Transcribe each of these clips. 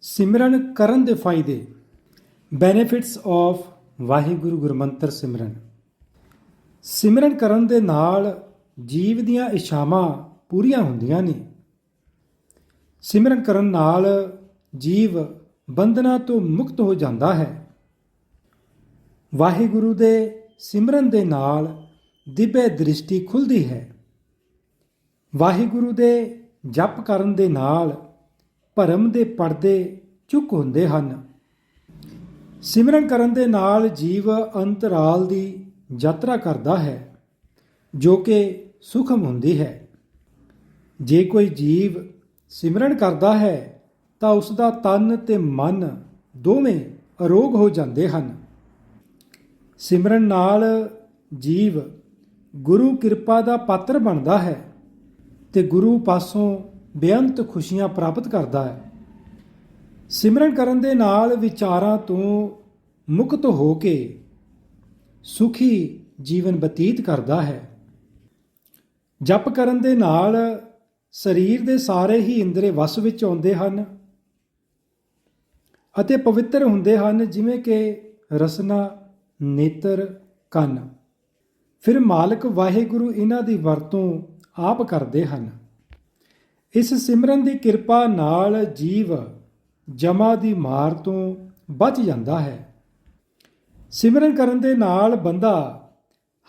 ਸਿਮਰਨ ਕਰਨ ਦੇ ਫਾਇਦੇ ਬੈਨੀਫਿਟਸ ਆਫ ਵਾਹਿਗੁਰੂ ਗੁਰਮੰਤਰ ਸਿਮਰਨ। ਸਿਮਰਨ ਕਰਨ ਦੇ ਨਾਲ ਜੀਵ ਦੀਆਂ ਇਛਾਵਾਂ ਪੂਰੀਆਂ ਹੁੰਦੀਆਂ ਨੇ। ਸਿਮਰਨ ਕਰਨ ਨਾਲ ਜੀਵ ਬੰਧਨਾਂ ਤੋਂ ਮੁਕਤ ਹੋ ਜਾਂਦਾ ਹੈ। ਵਾਹਿਗੁਰੂ ਦੇ ਸਿਮਰਨ ਦੇ ਨਾਲ ਦਿਵਯ ਦ੍ਰਿਸ਼ਟੀ ਖੁੱਲਦੀ ਹੈ। ਵਾਹਿਗੁਰੂ ਦੇ ਜਪ ਕਰਨ ਦੇ ਨਾਲ ਭਰਮ ਦੇ ਪਰਦੇ ਚੁੱਕ ਹੁੰਦੇ ਹਨ। ਸਿਮਰਨ ਕਰਨ ਦੇ ਨਾਲ ਜੀਵ ਅੰਤਰਾਲ ਦੀ ਯਾਤਰਾ ਕਰਦਾ ਹੈ, ਜੋ ਕਿ ਸੁਖਮ ਹੁੰਦੀ ਹੈ। ਜੇ ਕੋਈ ਜੀਵ ਸਿਮਰਨ ਕਰਦਾ ਹੈ, ਤਾਂ ਉਸ ਦਾ ਤਨ ਤੇ ਮਨ ਦੋਵੇਂ ਅਰੋਗ ਹੋ ਜਾਂਦੇ ਹਨ। ਸਿਮਰਨ ਨਾਲ ਜੀਵ ਗੁਰੂ ਕਿਰਪਾ ਦਾ ਪਾਤਰ ਬਣਦਾ ਹੈ ਤੇ ਗੁਰੂ ਪਾਸੋਂ ਬੇਅੰਤ ਖੁਸ਼ੀਆਂ ਪ੍ਰਾਪਤ ਕਰਦਾ ਹੈ। ਸਿਮਰਨ ਕਰਨ ਦੇ ਨਾਲ ਵਿਚਾਰਾਂ ਤੋਂ ਮੁਕਤ ਹੋ ਕੇ ਸੁਖੀ ਜੀਵਨ ਬਤੀਤ ਕਰਦਾ ਹੈ। ਜਪ ਕਰਨ ਦੇ ਨਾਲ ਸਰੀਰ ਦੇ ਸਾਰੇ ਹੀ ਇੰਦਰੇ ਵਸ ਵਿੱਚ ਆਉਂਦੇ ਹਨ ਅਤੇ ਪਵਿੱਤਰ ਹੁੰਦੇ ਹਨ, ਜਿਵੇਂ ਕਿ ਰਸਨਾ, ਨੇਤਰ, ਕੰਨ। ਫਿਰ ਮਾਲਕ ਵਾਹਿਗੁਰੂ ਇਹਨਾਂ ਦੀ ਵਰਤੋਂ ਆਪ ਕਰਦੇ ਹਨ। ਇਸ ਸਿਮਰਨ ਦੀ ਕਿਰਪਾ ਨਾਲ ਜੀਵ ਜਮਾ ਦੀ ਮਾਰ ਤੋਂ ਬਚ ਜਾਂਦਾ ਹੈ। ਸਿਮਰਨ ਕਰਨ ਦੇ ਨਾਲ ਬੰਦਾ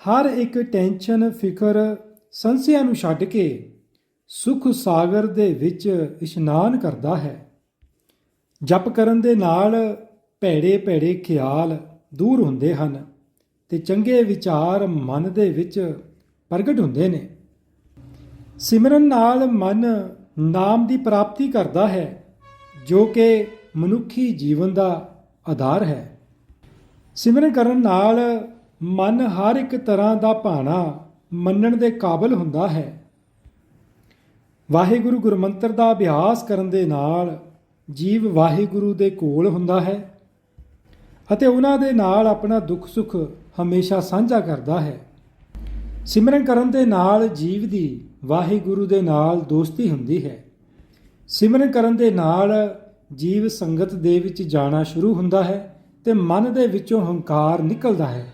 ਹਰ ਇੱਕ ਟੈਨਸ਼ਨ, ਫਿਕਰ, ਸੰਸਿਆ ਨੂੰ ਛੱਡ ਕੇ ਸੁਖ ਸਾਗਰ ਦੇ ਵਿੱਚ ਇਸ਼ਨਾਨ ਕਰਦਾ ਹੈ। ਜਪ ਕਰਨ ਦੇ ਨਾਲ ਭੈੜੇ ਭੈੜੇ ਖਿਆਲ ਦੂਰ ਹੁੰਦੇ ਹਨ ਤੇ ਚੰਗੇ ਵਿਚਾਰ ਮਨ ਦੇ ਵਿੱਚ ਪ੍ਰਗਟ ਹੁੰਦੇ ਨੇ। ਸਿਮਰਨ ਨਾਲ ਮਨ ਨਾਮ ਦੀ ਪ੍ਰਾਪਤੀ ਕਰਦਾ ਹੈ, ਜੋ ਕਿ ਮਨੁੱਖੀ ਜੀਵਨ ਦਾ ਆਧਾਰ ਹੈ। ਸਿਮਰਨ ਕਰਨ ਨਾਲ ਮਨ ਹਰ ਇੱਕ ਤਰ੍ਹਾਂ ਦਾ ਭਾਣਾ ਮੰਨਣ ਦੇ ਕਾਬਿਲ ਹੁੰਦਾ ਹੈ। ਵਾਹਿਗੁਰੂ ਗੁਰਮੰਤਰ ਦਾ ਅਭਿਆਸ ਕਰਨ ਦੇ ਨਾਲ ਜੀਵ ਵਾਹਿਗੁਰੂ ਦੇ ਕੋਲ ਹੁੰਦਾ ਹੈ ਅਤੇ ਉਹਨਾਂ ਦੇ ਨਾਲ ਆਪਣਾ ਦੁੱਖ ਸੁੱਖ ਹਮੇਸ਼ਾ ਸਾਂਝਾ ਕਰਦਾ ਹੈ। ਸਿਮਰਨ ਕਰਨ ਦੇ ਨਾਲ ਜੀਵ ਦੀ, ਵਾਹਿਗੁਰੂ ਦੇ ਨਾਲ ਦੋਸਤੀ ਹੁੰਦੀ ਹੈ। ਸਿਮਰਨ ਕਰਨ ਦੇ ਨਾਲ ਜੀਵ ਸੰਗਤ ਦੇ ਵਿੱਚ ਜਾਣਾ ਸ਼ੁਰੂ ਹੁੰਦਾ ਹੈ ਤੇ ਮਨ ਦੇ ਵਿੱਚੋਂ ਹੰਕਾਰ ਨਿਕਲਦਾ ਹੈ।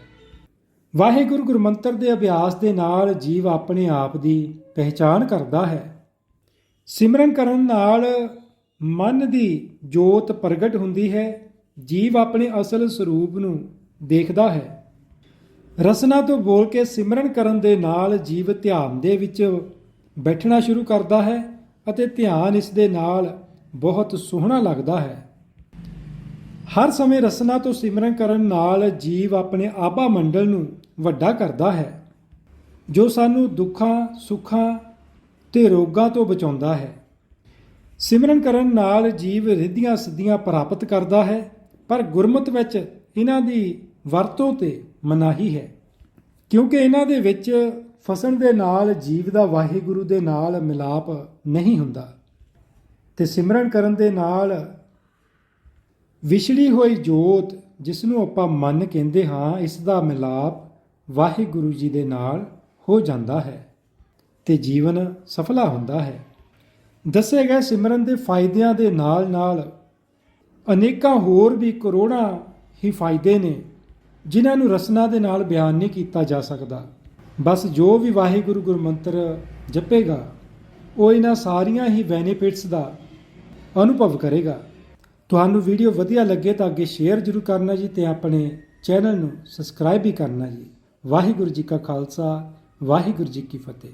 ਵਾਹਿਗੁਰੂ ਗੁਰਮੰਤਰ ਦੇ ਅਭਿਆਸ ਦੇ ਨਾਲ ਜੀਵ ਆਪਣੇ ਆਪ ਦੀ ਪਹਿਚਾਨ ਕਰਦਾ ਹੈ। ਸਿਮਰਨ ਕਰਨ ਨਾਲ ਮਨ ਦੀ ਜੋਤ ਪ੍ਰਗਟ ਹੁੰਦੀ ਹੈ। ਜੀਵ ਆਪਣੇ ਅਸਲ ਸਰੂਪ ਨੂੰ ਦੇਖਦਾ ਹੈ। ਰਸਨਾ ਤੋਂ ਬੋਲ ਕੇ ਸਿਮਰਨ ਕਰਨ ਦੇ ਨਾਲ ਜੀਵ ਧਿਆਨ ਦੇ ਵਿੱਚ ਬੈਠਣਾ ਸ਼ੁਰੂ ਕਰਦਾ ਹੈ ਅਤੇ ਧਿਆਨ ਇਸ ਦੇ ਨਾਲ ਬਹੁਤ ਸੋਹਣਾ ਲੱਗਦਾ ਹੈ। ਹਰ ਸਮੇਂ ਰਸਨਾ ਤੋਂ ਸਿਮਰਨ ਕਰਨ ਨਾਲ ਜੀਵ ਆਪਣੇ ਆਭਾ ਮੰਡਲ ਨੂੰ ਵੱਡਾ ਕਰਦਾ ਹੈ, ਜੋ ਸਾਨੂੰ ਦੁੱਖਾਂ, ਸੁੱਖਾਂ ਤੇ ਰੋਗਾਂ ਤੋਂ ਬਚਾਉਂਦਾ ਹੈ। ਸਿਮਰਨ ਕਰਨ ਨਾਲ ਜੀਵ ਰਿੱਧੀਆਂ ਸਿੱਧੀਆਂ ਪ੍ਰਾਪਤ ਕਰਦਾ ਹੈ, ਪਰ ਗੁਰਮਤ ਵਿੱਚ ਇਹਨਾਂ ਦੀ ਵਰਤੋਂ ਤੇ ਮਨਾਹੀ ਹੈ। ਕਿਉਂਕਿ ਇਹਨਾਂ ਦੇ ਵਿੱਚ ਫਸਣ ਦੇ ਨਾਲ ਜੀਵ ਦਾ ਵਾਹਿਗੁਰੂ ਦੇ ਨਾਲ ਮਿਲਾਪ ਨਹੀਂ ਹੁੰਦਾ ਤੇ ਸਿਮਰਨ ਕਰਨ ਦੇ ਨਾਲ ਵਿਛੜੀ ਹੋਈ ਜੋਤ ਜਿਸ ਨੂੰ ਆਪਾਂ ਮਨ ਕਹਿੰਦੇ ਹਾਂ, ਇਸ ਦਾ ਮਿਲਾਪ ਵਾਹਿਗੁਰੂ ਜੀ ਦੇ ਨਾਲ ਹੋ ਜਾਂਦਾ ਹੈ ਤੇ ਜੀਵਨ ਸਫਲਾ ਹੁੰਦਾ ਹੈ। ਦੱਸੇ ਗਏ ਸਿਮਰਨ ਦੇ ਫਾਇਦਿਆਂ ਦੇ ਨਾਲ ਨਾਲ ਅਨੇਕਾਂ ਹੋਰ ਵੀ ਕਰੋੜਾਂ ਹੀ ਫਾਇਦੇ ਨੇ ਜਿਨ੍ਹਾਂ ਨੂੰ ਰਸਨਾ ਦੇ ਨਾਲ ਬਿਆਨ ਨਹੀਂ ਕੀਤਾ ਜਾ ਸਕਦਾ। ਬਸ ਜੋ ਵੀ ਵਾਹਿਗੁਰੂ ਗੁਰਮੰਤਰ ਜਪੇਗਾ, ਉਹ ਇਹਨਾਂ ਸਾਰੀਆਂ ਹੀ ਬੈਨੀਫਿਟਸ ਦਾ ਅਨੁਭਵ ਕਰੇਗਾ। ਤੁਹਾਨੂੰ ਵੀਡੀਓ ਵਧੀਆ ਲੱਗੇ ਤਾਂ ਅੱਗੇ ਸ਼ੇਅਰ ਜ਼ਰੂਰ ਕਰਨਾ ਜੀ ਤੇ ਆਪਣੇ ਚੈਨਲ ਨੂੰ ਸਬਸਕ੍ਰਾਈਬ ਵੀ ਕਰਨਾ ਜੀ। ਵਾਹਿਗੁਰੂ ਜੀ ਕਾ ਖਾਲਸਾ, ਵਾਹਿਗੁਰੂ ਜੀ ਕੀ ਫਤਿਹ।